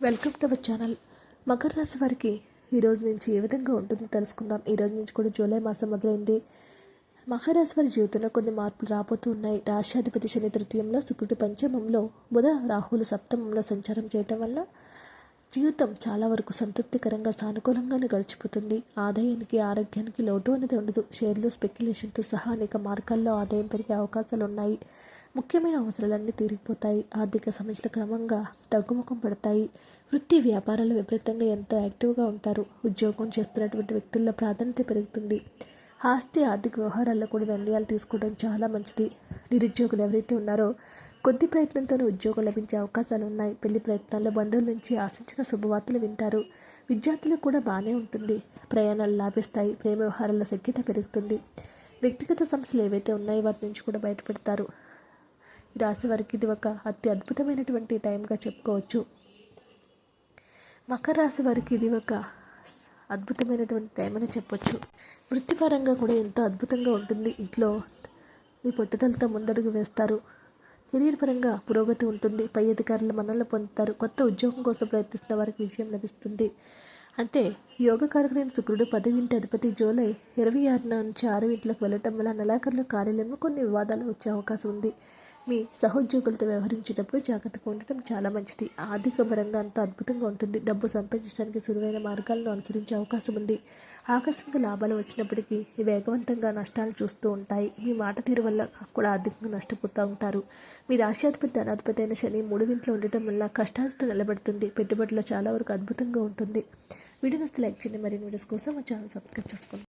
Welcome to our channel. Makar రాశి వారికి ఈరోజు నుంచి ఏ విధంగా ఉంటుందో తెలుసుకుందాం. ఈ రోజు నుంచి కూడా జూలై మాసం మొదలైంది. మకర రాశి వారి జీవితంలో కొన్ని మార్పులు రాబోతూ ఉన్నాయి. రాష్ట్రాధిపతి శని తృతీయంలో శుక్రుడు పంచమంలో బుధ రాహులు సప్తమంలో సంచారం చేయటం వల్ల జీవితం చాలా వరకు సంతృప్తికరంగా సానుకూలంగానే గడిచిపోతుంది. ఆదాయానికి ఆరోగ్యానికి లోటు అనేది ఉండదు. షేర్లు స్పెక్యులేషన్తో సహా అనేక మార్గాల్లో ఆదాయం పెరిగే అవకాశాలు ఉన్నాయి. ముఖ్యమైన అవసరాలన్నీ తీరిగిపోతాయి. ఆర్థిక సమస్యలు క్రమంగా తగ్గుముఖం పడతాయి. వృత్తి వ్యాపారాలు విపరీతంగా ఎంతో యాక్టివ్గా ఉంటారు. ఉద్యోగం చేస్తున్నటువంటి వ్యక్తుల్లో ప్రాధాన్యత పెరుగుతుంది. ఆస్తి ఆర్థిక వ్యవహారాల్లో కూడా నిర్ణయాలు తీసుకోవడం చాలా మంచిది. నిరుద్యోగులు ఎవరైతే ఉన్నారో కొద్ది ప్రయత్నంతోనే ఉద్యోగం లభించే అవకాశాలు ఉన్నాయి. పెళ్ళి ప్రయత్నాల్లో బంధువుల నుంచి ఆశించిన శుభవార్తలు వింటారు. విద్యార్థులకు కూడా బాగానే ఉంటుంది. ప్రయాణాలు లాభిస్తాయి. ప్రేమ వ్యవహారాల్లో సఖ్యత పెరుగుతుంది. వ్యక్తిగత సమస్యలు ఏవైతే ఉన్నాయో వాటి నుంచి కూడా బయటపెడతారు. ఈ రాశి వారికి ఇది ఒక అతి అద్భుతమైనటువంటి టైంగా చెప్పుకోవచ్చు. మకర రాశి వారికి ఇది ఒక అద్భుతమైనటువంటి టైం అని చెప్పొచ్చు. వృత్తిపరంగా కూడా ఎంతో అద్భుతంగా ఉంటుంది. ఇంట్లో మీ పట్టుదలతో ముందడుగు వేస్తారు. కెరీర్ పరంగా పురోగతి ఉంటుంది. పై అధికారుల మనల్ని పొందుతారు. కొత్త ఉద్యోగం కోసం ప్రయత్నిస్తున్న వారికి విజయం లభిస్తుంది. అంటే యోగకారకుడైన శుక్రుడు పదవింటి అధిపతి జూలై ఇరవై ఆరున నుంచి ఆరు ఇంట్లోకి వెళ్ళటం వల్ల నెలాఖరుల కార్యాలయంలో కొన్ని వివాదాలు వచ్చే అవకాశం ఉంది. మీ సహోద్యోగులతో వ్యవహరించేటప్పుడు జాగ్రత్తగా ఉండటం చాలా మంచిది. ఆర్థిక పరంగా అంత అద్భుతంగా ఉంటుంది. డబ్బు సంపాదించడానికి సులువైన మార్గాలను అనుసరించే అవకాశం ఉంది. ఆకస్మిక లాభాలు వచ్చినప్పటికీ వేగవంతంగా నష్టాలు చూస్తూ ఉంటాయి. మీ మాట తీరు వల్ల కూడా ఆర్థికంగా నష్టపోతూ ఉంటారు. మీ రాశ్యాధిపతి ధనాధిపతి అయిన శని మూడు ఇంట్లో ఉండటం వల్ల కష్టాలతో నిలబడుతుంది. పెట్టుబడిలో చాలా వరకు అద్భుతంగా ఉంటుంది. వీడియో నస్తే లైక్ చేయండి. మరిన్ని వీడియోస్ కోసం మా ఛానల్ సబ్స్క్రైబ్ చేసుకోండి.